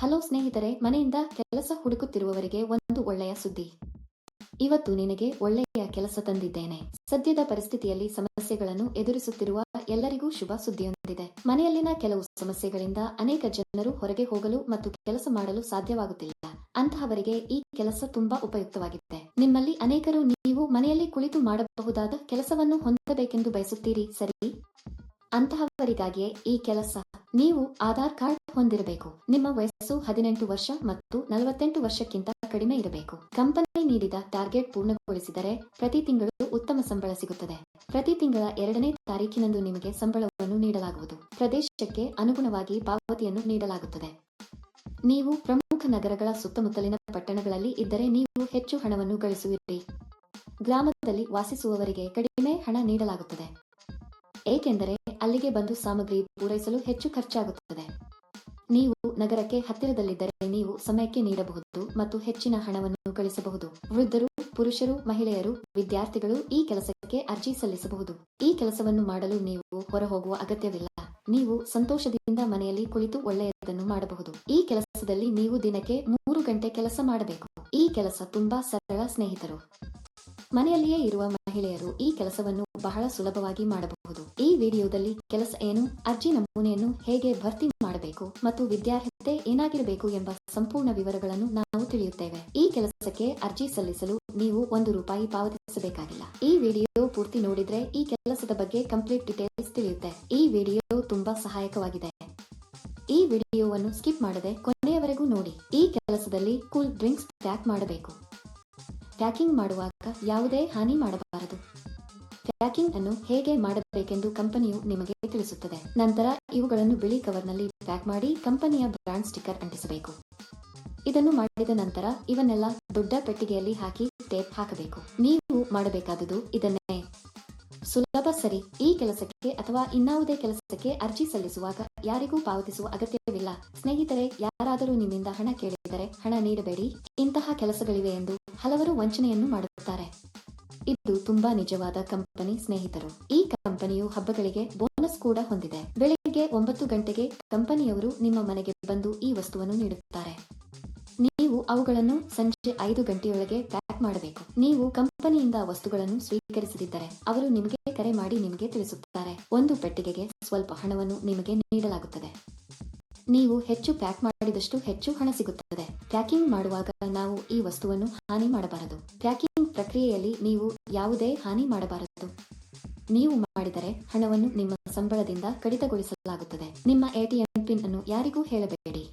Hello ಸ್ನೇಹಿತರೆ, ಮನೆಯಿಂದ ಕೆಲಸ ಹುಡುಕುತ್ತಿರುವವರಿಗೆ ಒಂದು ಒಳ್ಳೆಯ ಸುದ್ದಿ. ಇವತ್ತು ನಿನಗೆ ಒಳ್ಳೆಯ ಕೆಲಸ ತಂದಿದ್ದೇನೆ. ಸದ್ಯದ ಪರಿಸ್ಥಿತಿಯಲ್ಲಿ ಸಮಸ್ಯೆಗಳನ್ನು ಎದುರಿಸುತ್ತಿರುವ ಎಲ್ಲರಿಗೂ ಶುಭ ಸುದ್ದಿಯೊಂದಿದೆ. ಮನೆಯಲ್ಲಿನ ಕೆಲವು ಸಮಸ್ಯೆಗಳಿಂದ ಅನೇಕ ಜನರು ಹೊರಗೆ ಹೋಗಲು ಮತ್ತು ಕೆಲಸ ಮಾಡಲು ಸಾಧ್ಯವಾಗುತ್ತಿಲ್ಲ. ಅಂತಹವರಿಗೆ ಈ ಕೆಲಸ ತುಂಬಾ ಉಪಯುಕ್ತವಾಗಿದೆ. ನಿಮ್ಮಲ್ಲಿ ಅನೇಕರು ನೀವು ಮನೆಯಲ್ಲಿ ಕುಳಿತು ಮಾಡಬಹುದಾದ ಕೆಲಸವನ್ನು ಹೊಂದಬೇಕೆಂದು ಬಯಸುತ್ತೀರಿ, ಸರಿ? ಅಂತಹವರಿಗಾಗಿಯೇ ಈ ಕೆಲಸ. ನೀವು ಆಧಾರ್ ಕಾರ್ಡ್ ಹೊಂದಿರಬೇಕು. ನಿಮ್ಮ ವಯಸ್ಸು ಹದಿನೆಂಟು ವರ್ಷ ಮತ್ತು ನಲವತ್ತೆಂಟು ವರ್ಷಕ್ಕಿಂತ ಕಡಿಮೆ ಇರಬೇಕು. ಕಂಪನಿ ನೀಡಿದ ಟಾರ್ಗೆಟ್ ಪೂರ್ಣಗೊಳಿಸಿದರೆ ಪ್ರತಿ ತಿಂಗಳು ಉತ್ತಮ ಸಂಬಳ ಸಿಗುತ್ತದೆ. ಪ್ರತಿ ತಿಂಗಳ ಎರಡನೇ ತಾರೀಕಿನಂದು ನಿಮಗೆ ಸಂಬಳವನ್ನು ನೀಡಲಾಗುವುದು. ಪ್ರದೇಶಕ್ಕೆ ಅನುಗುಣವಾಗಿ ಪಾವತಿಯನ್ನು ನೀಡಲಾಗುತ್ತದೆ. ನೀವು ಪ್ರಮುಖ ನಗರಗಳ ಸುತ್ತಮುತ್ತಲಿನ ಪಟ್ಟಣಗಳಲ್ಲಿ ಇದ್ದರೆ ನೀವು ಹೆಚ್ಚು ಹಣವನ್ನು ಗಳಿಸುವಿರಿ. ಗ್ರಾಮದಲ್ಲಿ ವಾಸಿಸುವವರಿಗೆ ಕಡಿಮೆ ಹಣ ನೀಡಲಾಗುತ್ತದೆ. ಏಕೆಂದರೆ ಅಲ್ಲಿಗೆ ಬಂದು ಸಾಮಗ್ರಿ ಪೂರೈಸಲು ಹೆಚ್ಚು ಖರ್ಚಾಗುತ್ತದೆ. ನೀವು ನಗರಕ್ಕೆ ಹತ್ತಿರದಲ್ಲಿದ್ದರೆ ನೀವು ಸಮಯಕ್ಕೆ ನೀಡಬಹುದು ಮತ್ತು ಹೆಚ್ಚಿನ ಹಣವನ್ನು ಗಳಿಸಬಹುದು ವೃದ್ಧರು, ಪುರುಷರು, ಮಹಿಳೆಯರು, ವಿದ್ಯಾರ್ಥಿಗಳು ಈ ಕೆಲಸಕ್ಕೆ ಅರ್ಜಿ ಸಲ್ಲಿಸಬಹುದು. ಈ ಕೆಲಸವನ್ನು ಮಾಡಲು ನೀವು ಹೊರಹೋಗುವ ಅಗತ್ಯವಿಲ್ಲ. ನೀವು ಸಂತೋಷದಿಂದ ಮನೆಯಲ್ಲಿ ಕುಳಿತು ಒಳ್ಳೆಯದನ್ನು ಮಾಡಬಹುದು. ಈ ಕೆಲಸದಲ್ಲಿ ನೀವು ದಿನಕ್ಕೆ ಮೂರು ಗಂಟೆ ಕೆಲಸ ಮಾಡಬೇಕು. ಈ ಕೆಲಸ ತುಂಬಾ ಸರಳ ಸ್ನೇಹಿತರು. ಮನೆಯಲ್ಲಿಯೇ ಇರುವ ಮಹಿಳೆಯರು ಈ ಕೆಲಸವನ್ನು ಬಹಳ ಸುಲಭವಾಗಿ ಮಾಡಬಹುದು. ಈ ವಿಡಿಯೋದಲ್ಲಿ ಕೆಲಸ ಏನು, ಅರ್ಜಿ ನಮೂನೆಯನ್ನು ಹೇಗೆ ಭರ್ತಿ ಮಾಡಬೇಕು ಮತ್ತು ವಿದ್ಯಾರ್ಹತೆ ಏನಾಗಿರಬೇಕು ಎಂಬ ಸಂಪೂರ್ಣ ವಿವರಗಳನ್ನು ನಾವು ತಿಳಿಯುತ್ತೇವೆ. ಈ ಕೆಲಸಕ್ಕೆ ಅರ್ಜಿ ಸಲ್ಲಿಸಲು ನೀವು ಒಂದು ರೂಪಾಯಿ ಪಾವತಿಸಬೇಕಾಗಿಲ್ಲ. ಈ ವಿಡಿಯೋ ಪೂರ್ತಿ ನೋಡಿದ್ರೆ ಈ ಕೆಲಸದ ಬಗ್ಗೆ ಕಂಪ್ಲೀಟ್ ಡೀಟೇಲ್ಸ್ ತಿಳಿಯುತ್ತೆ. ಈ ವಿಡಿಯೋ ತುಂಬಾ ಸಹಾಯಕವಾಗಿದೆ. ಈ ವಿಡಿಯೋವನ್ನು ಸ್ಕಿಪ್ ಮಾಡದೆ ಕೊನೆಯವರೆಗೂ ನೋಡಿ. ಈ ಕೆಲಸದಲ್ಲಿ ಕೂಲ್ ಡ್ರಿಂಕ್ಸ್ ಪ್ಯಾಕ್ ಮಾಡಬೇಕು. ಪ್ಯಾಕಿಂಗ್ ಮಾಡುವಾಗ ಯಾವುದೇ ಹಾನಿ ಮಾಡಬಾರದು. ಪ್ಯಾಕಿಂಗ್ ಅನ್ನು ಹೇಗೆ ಮಾಡಬೇಕೆಂದು ಕಂಪನಿಯು ನಿಮಗೆ ತಿಳಿಸುತ್ತದೆ. ನಂತರ ಇವುಗಳನ್ನು ಬಿಳಿ ಕವರ್ನಲ್ಲಿ ಪ್ಯಾಕ್ ಮಾಡಿ ಕಂಪನಿಯ ಬ್ರಾಂಡ್ ಸ್ಟಿಕ್ಕರ್ ಅಂಟಿಸಬೇಕು. ಇದನ್ನು ಮಾಡಿದ ನಂತರ ಇವನ್ನೆಲ್ಲ ದೊಡ್ಡ ಪೆಟ್ಟಿಗೆಯಲ್ಲಿ ಹಾಕಿ ಟೇಪ್ ಹಾಕಬೇಕು. ನೀವು ಮಾಡಬೇಕಾದುದು ಇದನ್ನೇ. ಸುಲಭ ಸರಿ. ಈ ಕೆಲಸಕ್ಕೆ ಅಥವಾ ಇನ್ನಾವುದೇ ಕೆಲಸಕ್ಕೆ ಅರ್ಜಿ ಸಲ್ಲಿಸುವಾಗ ಯಾರಿಗೂ ಪಾವತಿಸುವ ಅಗತ್ಯವಿಲ್ಲ. ಸ್ನೇಹಿತರೆ, ಯಾರಾದರೂ ನಿಮ್ಮಿಂದ ಹಣ ಕೇಳಿದರೆ ಹಣ ನೀಡಬೇಡಿ. ಇಂತಹ ಕೆಲಸಗಳಿವೆ ಎಂದು ಹಲವರು ವಂಚನೆಯನ್ನು ಮಾಡುತ್ತಾರೆ. ಇದು ತುಂಬಾ ನಿಜವಾದ ಕಂಪನಿ ಸ್ನೇಹಿತರು. ಈ ಕಂಪನಿಯು ಹಬ್ಬಗಳಿಗೆ ಬೋನಸ್ ಕೂಡ ಹೊಂದಿದೆ. ಬೆಳಿಗ್ಗೆ ಒಂಬತ್ತು ಗಂಟೆಗೆ ಕಂಪನಿಯವರು ನಿಮ್ಮ ಮನೆಗೆ ಬಂದು ಈ ವಸ್ತುವನ್ನು ನೀಡುತ್ತಾರೆ. ನೀವು ಅವುಗಳನ್ನು ಸಂಜೆ ಐದು ಗಂಟೆಯೊಳಗೆ ಪ್ಯಾಕ್ ಮಾಡಬೇಕು. ನೀವು ಕಂಪನಿಯಿಂದ ವಸ್ತುಗಳನ್ನು ಸ್ವೀಕರಿಸದಿದ್ದರೆ ಅವರು ನಿಮಗೆ ಕರೆ ಮಾಡಿ ನಿಮಗೆ ತಿಳಿಸುತ್ತಾರೆ. ಒಂದು ಪೆಟ್ಟಿಗೆಗೆ ಸ್ವಲ್ಪ ಹಣವನ್ನು ನಿಮಗೆ ನೀಡಲಾಗುತ್ತದೆ. ನೀವು ಹೆಚ್ಚು ಪ್ಯಾಕ್ ಮಾಡಿದಷ್ಟು ಹೆಚ್ಚು ಹಣ ಸಿಗುತ್ತದೆ. ಪ್ಯಾಕಿಂಗ್ ಮಾಡುವಾಗ ನಾವು ಈ ವಸ್ತುವನ್ನು ಹಾನಿ ಮಾಡಬಾರದು. ಪ್ಯಾಕಿಂಗ್ ಪ್ರಕ್ರಿಯೆಯಲ್ಲಿ ನೀವು ಯಾವುದೇ ಹಾನಿ ಮಾಡಬಾರದು. ನೀವು ಮಾಡಿದರೆ ಹಣವನ್ನು ನಿಮ್ಮ ಸಂಬಳದಿಂದ ಕಡಿತಗೊಳಿಸಲಾಗುತ್ತದೆ. ನಿಮ್ಮ ಎಟಿಎಂ ಪಿನ್ ಅನ್ನು ಯಾರಿಗೂ ಹೇಳಬೇಡಿ.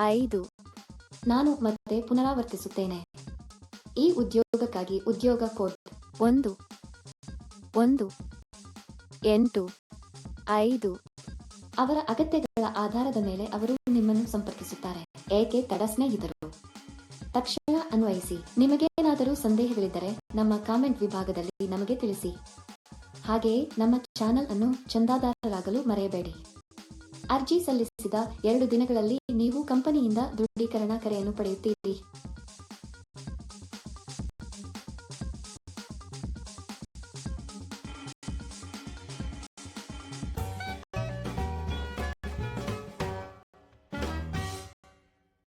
ಐದು. ನಾನು ಮತ್ತೆ ಪುನರಾವರ್ತಿಸುತ್ತೇನೆ. ಈ ಉದ್ಯೋಗಕ್ಕಾಗಿ ಉದ್ಯೋಗ ಕೋಡ್ ಒಂದು ಒಂದು, ಎಂಟು, ಐದು. ಅವರ ಅಗತ್ಯಗಳ ಆಧಾರದ ಮೇಲೆ ಅವರು ನಿಮ್ಮನ್ನು ಸಂಪರ್ಕಿಸುತ್ತಾರೆ. ಏಕೆ ತಡ ಸ್ನೇಹಿತರು? ತಕ್ಷಣ ಅನ್ವಯಿಸಿ. ನಿಮಗೇನಾದರೂ ಸಂದೇಹಗಳಿದ್ದರೆ ನಮ್ಮ ಕಾಮೆಂಟ್ ವಿಭಾಗದಲ್ಲಿ ನಮಗೆ ತಿಳಿಸಿ. ಹಾಗೆಯೇ ನಮ್ಮ ಚಾನೆಲ್ ಅನ್ನು ಚಂದಾದಾರರಾಗಲು ಮರೆಯಬೇಡಿ. ಅರ್ಜಿ ಸಲ್ಲಿಸಿದ ಎರಡು ದಿನಗಳಲ್ಲಿ ನೀವು ಕಂಪನಿಯಿಂದ ದೃಢೀಕರಣ ಕರೆಯನ್ನು ಪಡೆಯುತ್ತೀರಿ.